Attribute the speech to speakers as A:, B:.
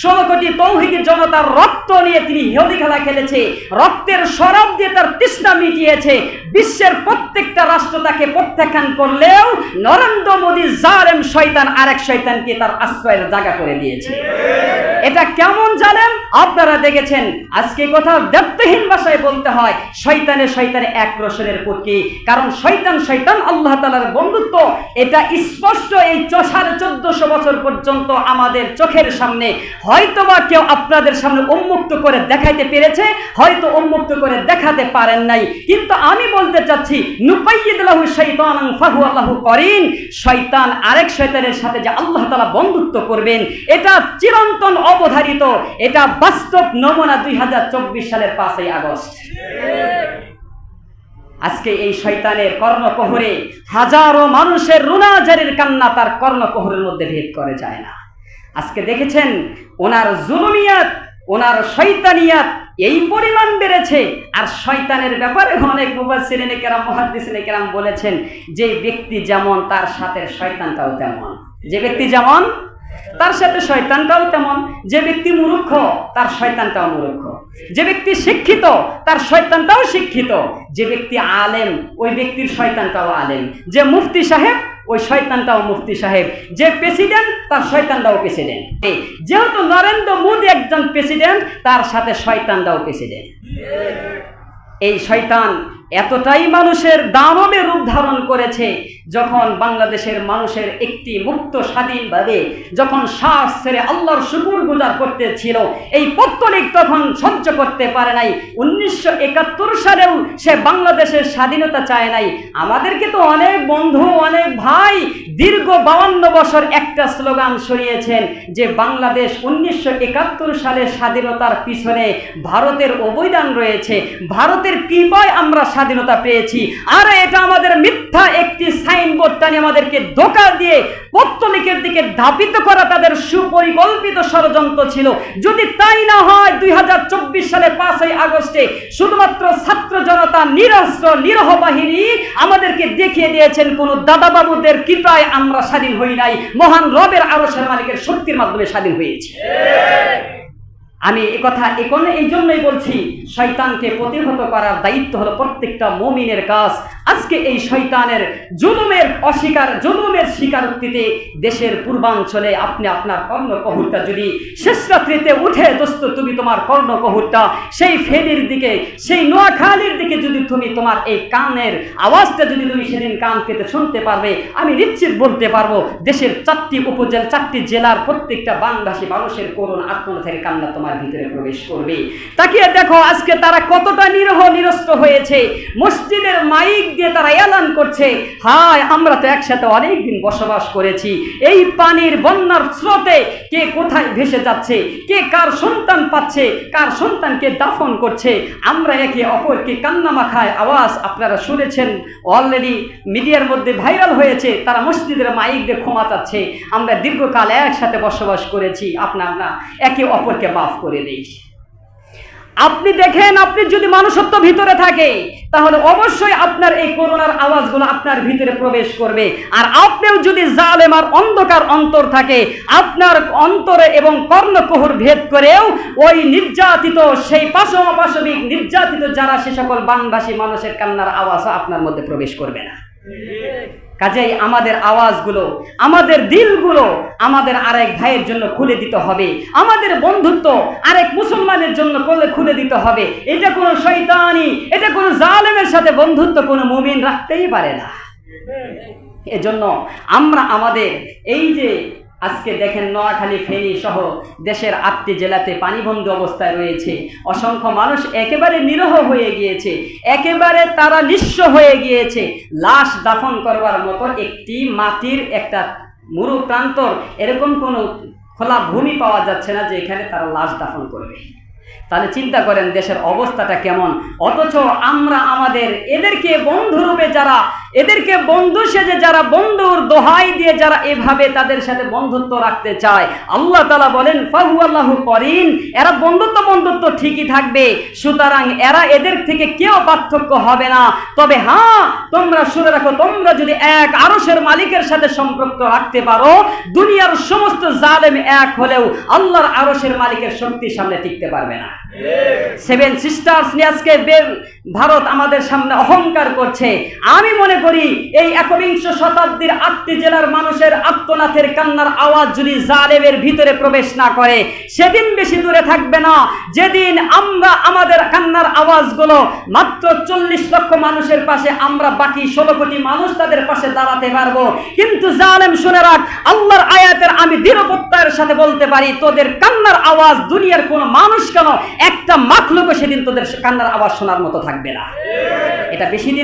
A: ষোলো কোটি তৌহিদি জনতার রক্ত নিয়ে তিনি হিহদি খেলা খেলেছে। রক্তের শরাব দিয়ে তার তৃষ্ণা মিটিয়েছে। বিশ্বের প্রত্যেকটা রাষ্ট্র তাকে প্রত্যাখ্যান করলেও নরেন্দ্র মোদী জালেম শয়তান আরেক শৈতানকে তার আশ্রয়ের জায়গা করে দিয়েছে। এটা কেমন জানেন আপনারা দেখেছেন, আজকে কথা ব্যক্তিহীন ভাষায় বলতে হয়, শয়তানে শয়তানে এক রসনের পুটকি। কারণ শয়তান শয়তান আল্লাহ তালার বন্ধুত্ব। এটা স্পষ্ট এই চ- সাড়ে চোদ্দশো বছর পর্যন্ত আমাদের চোখের সামনে। হয়তোবা কেউ আপনাদের সামনে উন্মুক্ত করে দেখাইতে পেরেছে, হয়তো উন্মুক্ত করে দেখাতে পারেন নাই। কিন্তু আমি বলতে চাচ্ছি নুপাইয়িদুল্লাহু শাইতানান ফাহু আল্লাহু করিন শয়তান আরেক শয়তানের সাথে যে আল্লাহ তাআলা বন্ধুত্ব করবেন, এটা চিরন্তন অবধারিত। এটা বাস্তব নমুনা দুই সালের পাঁচই আগস্ট। আজকে এই শয়তানের কর্ণকহরে হাজারো মানুষের রুনাজারির কান্না তার কর্ণকহরের মধ্যে ভেদ করে যায় না। আজকে দেখেছেন, ওনার জুলুমিয়াত, ওনার শৈতানিয়াত এই পরিমাণ বেড়েছে। আর শয়তানের ব্যাপারে অনেক মুবাসিরিনে কেরাম, মহাদ্দিসিনে কেরাম বলেছেন, যে ব্যক্তি যেমন তার সাথে শয়তানটাও তেমন। যে ব্যক্তি যেমন তার সাথে শয়তানটাও তেমন। যে ব্যক্তি মূর্খ, তার শয়তানটাও মূর্খ। যে ব্যক্তি শিক্ষিত, তার শয়তানটাও শিক্ষিত। যে ব্যক্তি আলেম, ওই ব্যক্তির শয়তানটাও আলেম। যে মুফতি সাহেব, ওই শয়তানটাও মুফতি সাহেব। যে প্রেসিডেন্ট, তার শয়তানটাও প্রেসিডেন্ট। যেহেতু নরেন্দ্র মোদী একজন প্রেসিডেন্ট, তার সাথে শয়তানটাও প্রেসিডেন্ট। এই শয়তান এতটাই মানুষের দানবে রূপ ধারণ করেছে যখন বাংলাদেশের মানুষের একটি মুক্ত স্বাধীনভাবে যখন শ্বাস ছেড়ে আল্লাহর শুকুর গুজার করতে ছিল এই পত্তলিক তখন সহ্য করতে পারে নাই। উনিশশো একাত্তর সালেও সে বাংলাদেশের স্বাধীনতা চায় নাই। আমাদেরকে তো অনেক বন্ধু, অনেক ভাই দীর্ঘ বাউন্ন বছর একটা স্লোগান শুনিয়েছেন যে বাংলাদেশ উনিশশো একাত্তর সালের স্বাধীনতার পিছনে ভারতের অবদান রয়েছে। ভারতের কৃপায় আমরা স্বাধীনতা পেয়েছি। আর এটা আমাদের মিথ্যা একটি সাইনবোর্ড টানি আমাদেরকে ধোকা দিয়ে পত্তলিকের দিকে ধাবিত করা তাদের সুপরিকল্পিত ষড়যন্ত্র ছিল। যদি তাই না হয়, দুই সালে পাঁচই আগস্টে শুধুমাত্র ছাত্র জনতা, নিরস্ত্র, নিরহ বাহিনী আমাদেরকে দেখিয়ে দিয়েছেন, কোন দাদাবাবুদের কৃপায় আমরা স্বাধীন হই নাই। মহান রবের আরশের মালিকের শক্তির মাধ্যমে স্বাধীন হয়েছি। আমি এ কথা এখন এই জন্যই বলছি, শয়তানকে প্রতিহত করার দায়িত্ব হলো প্রত্যেকটা মমিনের কাজ। আজকে এই শয়তানের জুলুমের অস্বীকার, জুলুমের স্বীকারোক্তিতে দেশের পূর্বাঞ্চলে আপনি আপনার কর্ণকহুরটা যদি শেষ রাত্রিতে উঠে, দোস্ত, তুমি তোমার কর্ণকহুরটা সেই ফেরির দিকে, সেই নোয়াখালীর দিকে যদি তুমি তোমার এই কানের আওয়াজটা যদি তুমি সেদিন কান পেতে শুনতে পারবে, আমি নিশ্চিত বলতে পারব, দেশের চারটি উপজেলা, চারটি জেলার প্রত্যেকটা বাংলাদেশি মানুষের করুণ আত্মনাথের কান্না তোমার ভিতরে প্রবেশ করবে। তাকিয়ে দেখো, আজকে তারা কতটা নিরহ, নিরস্ত হয়েছে। মসজিদের মাইক দিয়ে তারা এলান করছে। হায়, আমরা তো একসাথে অনেক দিন বসবাস করেছি। এই পানির বন্যার স্রোতে কে কোথায় ভেসে যাচ্ছে? কে কার সন্তান পাচ্ছে? কার সন্তানকে দাফন করছে? আমরা একে অপরকে কান্না মাখায় আওয়াজ আপনারা শুনেছেন। অলরেডি মিডিয়ার মধ্যে ভাইরাল হয়েছে, তারা মসজিদের মাইক দিয়ে ক্ষমা চাচ্ছে। আমরা দীর্ঘকাল একসাথে বসবাস করেছি। আপনার না একে অপরকে মাফ করে দিই। আপনি দেখেন, আপনি যদি মানুষত্ব ভিতরে থাকে, তাহলে অবশ্যই আপনার এই করোনার আওয়াজগুলো আপনার ভিতরে প্রবেশ করবে। আর আপনিও যদি জালেম আর অন্ধকার অন্তর থাকে, আপনার অন্তরে এবং কর্ণকহুর ভেদ করেও ওই নির্যাতিত, সেই পাশমাপাশবিক নির্যাতিত যারা, সে সকল বানবাসী মানুষের কান্নার আওয়াজও আপনার মধ্যে প্রবেশ করবে না। কাজেই আমাদের আওয়াজগুলো, আমাদের দিলগুলো আমাদের আরেক ভাইয়ের জন্য খুলে দিতে হবে। আমাদের বন্ধুত্ব আরেক মুসলমানের জন্য খুলে দিতে হবে। এটা কোনো শৈতানি এটা কোনো জালেমের সাথে বন্ধুত্ব কোনো মুমিন রাখতেই পারে না। এজন্য আমরা আমাদের এই যে আজকে দেখেন নোয়াখালী, ফেনী সহ দেশের আটটি জেলাতে পানিবন্ধ অবস্থায় রয়েছে। অসংখ্য মানুষ একেবারে নিরহ হয়ে গিয়েছে। একেবারে তারা নিঃস্ব হয়ে গিয়েছে। লাশ দাফন করবার মতো একটি মাটির একটা মুরু প্রান্তর, এরকম কোনো খোলা ভূমি পাওয়া যাচ্ছে না যে এখানে তারা লাশ দাফন করবে। তাহলে চিন্তা করেন দেশের অবস্থাটা কেমন? অথচ আমরা আমাদের এদেরকে বন্ধুরূপে যারা এদেরকে বন্ধু সেজে যারা বন্ধুর দোহাই দিয়ে যারা এভাবে তাদের সাথে বন্ধুত্ব রাখতে চায়, আল্লাহ তালা বলেন ফাহু আল্লাহ করিন এরা বন্ধুত্ব বন্ধুত্ব ঠিকই থাকবে, সুতরাং এরা এদের থেকে কেউ পার্থক্য হবে না। তবে হ্যাঁ তোমরা শুনে রাখো, তোমরা যদি এক আরশের মালিকের সাথে সম্পর্ক রাখতে পারো, দুনিয়ার সমস্ত জালেম এক হলেও আল্লাহর আরশের মালিকের শক্তির সামনে টিকতে পারবে না। সেভেন সিস্টার্স নিয়ে আজকে ভারত আমাদের সামনে অহংকার করছে। আমি মনে করি এই একবিংশ শতাব্দীর আটটি জেলার মানুষের আত্মনাথের কান্নার আওয়াজ যদি জালেমের ভিতরে প্রবেশ না করে, সেদিন বেশি দূরে থাকবে না। যেদিন আমরা আমাদের কান্নার আওয়াজগুলো মাত্র চল্লিশ লক্ষ মানুষের পাশে, আমরা বাকি ষোলো কোটি মানুষ তাদের পাশে দাঁড়াতে পারব। কিন্তু জালেম, শুনে রাখ, আল্লাহর আয়াতের আমি দৃঢ় প্রত্যয়ের সাথে বলতে পারি, তোদের কান্নার আওয়াজ দুনিয়ার কোনো মানুষ কেন একটা মাখলুকও সেদিন তোদের কান্নার আওয়াজ শোনার মতো থাকবে না। এটা বেশি দিন